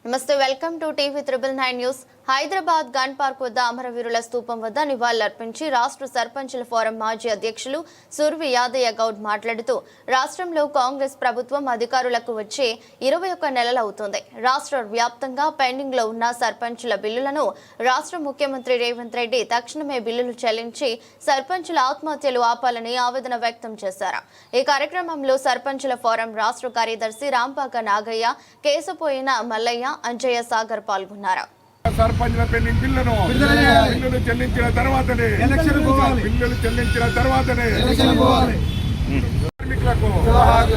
నమస్తే welcome to TV triple nine news Hyderabad gun park వద్ద అమరవీరుల స్థూపం వద్ద నివాళులర్పించి రాష్ట్ర సర్పంచుల ఫోరం మాజీ అధ్యక్షులు సుర్వి యాదయ్య గౌడ్ మాట్లాడుతూ రాష్ట్రంలో కాంగ్రెస్ ప్రభుత్వం అధికారులకు వచ్చి ఇరవై ఒక్క నెలలవుతుంది. రాష్ట్ర వ్యాప్తంగా పెండింగ్లో ఉన్న సర్పంచుల బిల్లులను రాష్ట్ర ముఖ్యమంత్రి రేవంత్ రెడ్డి తక్షణమే బిల్లులు చెల్లించి సర్పంచుల ఆత్మహత్యలు ఆపాలని ఆవేదన వ్యక్తం చేశారు. ఈ కార్యక్రమంలో సర్పంచుల ఫోరం రాష్ట్ర కార్యదర్శి రాంపాక నాగయ్య కేశపోయిన మల్లయ్య అంజయ్య సాగర్ పాల్గొన్నారు. సర్పంచ్ల పెండింగ్ బిల్లును. బిల్లులు చెల్లించిన తర్వాతనే. బిల్లులు చెల్లించిన తర్వాతనే కార్మికులకు.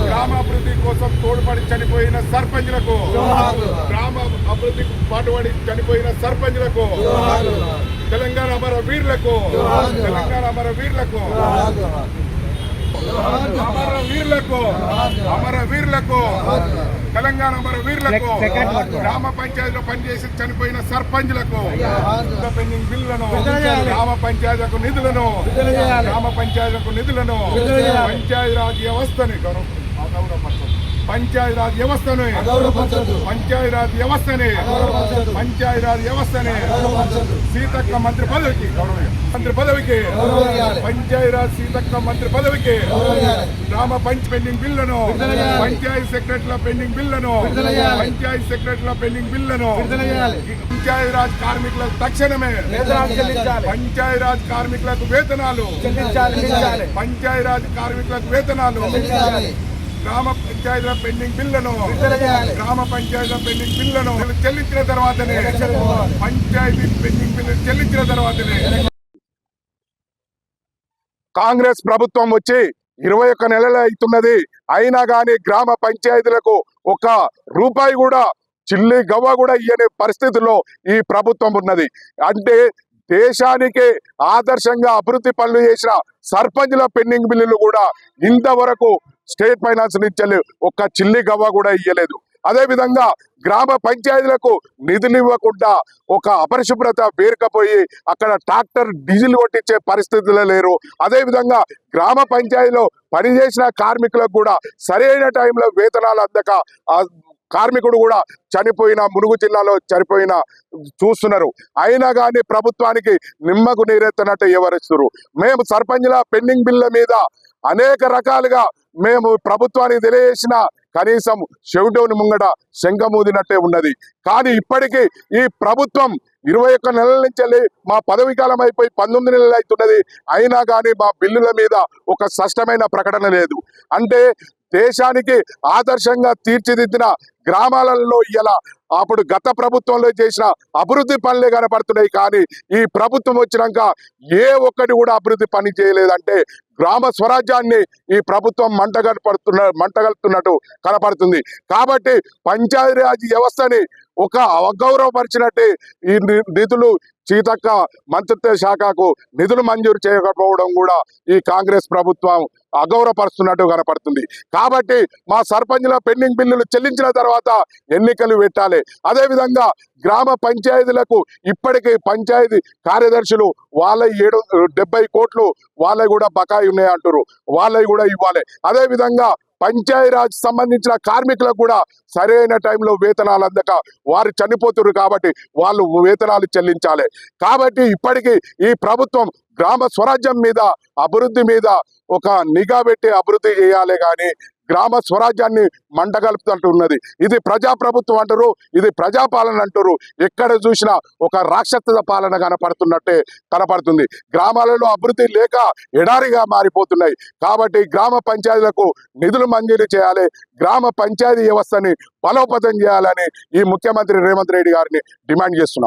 గ్రామాభివృద్ధి కోసం తోడ్పడి చనిపోయిన సర్పంచ్లకు. గ్రామ అభివృద్ధికి పాటుపడి చనిపోయిన సర్పంచ్లకు. తెలంగాణ అమర వీరులకు. తెలంగాణ అమర వీరులకు. అమర వీరులకు అమర వీరులకు తెలంగాణ అమర వీరులకు గ్రామ పంచాయతీలో పనిచేసి చనిపోయిన సర్పంచ్లకు పెండింగ్ బిల్లులను. గ్రామ పంచాయతీలకు నిధులను. గ్రామ పంచాయతీలకు నిధులను. పంచాయతీరాజ్ వ్యవస్థని గౌరవ-. పంచాయతీరాజ్ వ్యవస్థను. పంచాయతీరాజ్ వ్యవస్థని. పంచాయతీరాజ్ వ్యవస్థని. సీతక్క మంత్రి పదవికి మంత్రి పదవికి. పంచాయతీరాజ్ సీతక్క మంత్రి పదవికి. గ్రామ పంచ్ పెండింగ్ బిల్లును. పంచాయతీ సెక్రటరీల పెండింగ్ బిల్లును. పంచాయతీ సెక్రటరీల పెండింగ్ బిల్లును. పంచాయతీరాజ్ కార్మికులకు తక్షణమే వేతనాలు చెల్లించాలి. పంచాయతీరాజ్ కార్మికులకు వేతనాలు. పంచాయతీరాజ్ కార్మికులకు వేతనాలు చెల్లించాలి. గ్రామ పంచాయతీల పెండింగ్ బిల్లును. గ్రామ పంచాయతీల పెండింగ్ బిల్లును చెల్లించిన తర్వాతనే. పంచాయతీ పెండింగ్ బిల్లు చెల్లించిన తర్వాతనే. కాంగ్రెస్ ప్రభుత్వం వచ్చి ఇరవై ఒక్క నెలలు అవుతున్నది. అయినా గాని గ్రామ పంచాయతీలకు ఒక రూపాయి కూడా చిల్లి గవ్వ కూడా ఇయ్యని పరిస్థితుల్లో ఈ ప్రభుత్వం ఉన్నది. అంటే దేశానికి ఆదర్శంగా అభివృద్ధి పనులు చేసిన సర్పంచ్ల పెండింగ్ బిల్లులు కూడా ఇంతవరకు స్టేట్ ఫైనాన్స్ నుంచి ఒక్క చిల్లి గవ్వ కూడా ఇయ్యలేదు. అదేవిధంగా గ్రామ పంచాయతీలకు నిధులు ఇవ్వకుండా ఒక అపరిశుభ్రత పేరుకపోయి అక్కడ ట్రాక్టర్ డీజిల్ కొట్టించే పరిస్థితులు లేరు. అదేవిధంగా గ్రామ పంచాయతీలో పనిచేసిన కార్మికులకు కూడా సరైన టైంలో వేతనాలు అందక కార్మికుడు కూడా చనిపోయిన మునుగు జిల్లాలో చనిపోయిన చూస్తున్నారు. అయినా కానీ ప్రభుత్వానికి నిమ్మకు నీరెత్తనట్టు వివరిస్తున్నారు మేము సర్పంచ్ల పెండింగ్ బిల్ల మీద అనేక రకాలుగా మేము ప్రభుత్వానికి తెలియజేసిన కనీసం చెవిటోని ముంగట శంఖమూదినట్టే ఉన్నది. కానీ ఇప్పటికీ ఈ ప్రభుత్వం ఇరవై ఒక్క నెలల నుంచి వెళ్ళి మా పదవి కాలం అయిపోయి పంతొమ్మిది నెలలు అవుతున్నది అయినా కానీ మా బిల్లుల మీద ఒక స్పష్టమైన ప్రకటన లేదు. అంటే దేశానికి ఆదర్శంగా తీర్చిదిద్దిన గ్రామాలలో ఇలా అప్పుడు గత ప్రభుత్వంలో చేసిన అభివృద్ధి పనులే కనపడుతున్నాయి. కానీ ఈ ప్రభుత్వం వచ్చినాక ఏ ఒక్కటి కూడా అభివృద్ధి పని చేయలేదంటే గ్రామ స్వరాజ్యాన్ని ఈ ప్రభుత్వం మంటగలుపుతున్న మంటగడుతున్నట్టు కనపడుతుంది. కాబట్టి పంచాయతీరాజ్ వ్యవస్థని ఒక అగౌరవపరిచినట్టే ఈ ని- నిధులు సీతక్క మంత్రిత్వ శాఖకు నిధులు మంజూరు చేయకపోవడం కూడా ఈ కాంగ్రెస్ ప్రభుత్వం అగౌరవపరుస్తున్నట్టు కనపడుతుంది. కాబట్టి మా సర్పంచ్ల పెండింగ్ బిల్లులు చెల్లించిన తర్వాత ఎన్నికలు పెట్టాలి. అదేవిధంగా గ్రామ పంచాయతీలకు ఇప్పటికీ పంచాయతీ కార్యదర్శులు వాళ్ళ ఏడు డెబ్బై కోట్లు వాళ్ళవి కూడా బకాయి ఉన్నాయి అంటారు వాళ్ళవి కూడా ఇవ్వాలి. అదేవిధంగా పంచాయతీరాజ్ సంబంధించిన కార్మికులకు కూడా సరైన టైంలో వేతనాలు అందక వారు చనిపోతున్నారు కాబట్టి వాళ్ళు వేతనాలు చెల్లించాలి. కాబట్టి ఇప్పటికీ ఈ ప్రభుత్వం గ్రామ స్వరాజ్యం మీద అభివృద్ధి మీద ఒక నిఘా పెట్టి అభివృద్ధి చేయాలి కానీ గ్రామ స్వరాజ్యాన్ని మండగలుపుతుంటున్నది ఇది ప్రజా ప్రభుత్వం అంటారు ఇది ప్రజాపాలన అంటారు. ఎక్కడ చూసినా ఒక రాక్షస పాలన కనపడుతున్నట్టే కనపడుతుంది. గ్రామాలలో అభివృద్ధి లేక ఎడారిగా మారిపోతున్నాయి. కాబట్టి గ్రామ పంచాయతీలకు నిధులు మంజూరు చేయాలి. గ్రామ పంచాయతీ వ్యవస్థని బలోపేతం చేయాలని ఈ ముఖ్యమంత్రి రేవంత్ రెడ్డి గారిని డిమాండ్ చేస్తున్నాం.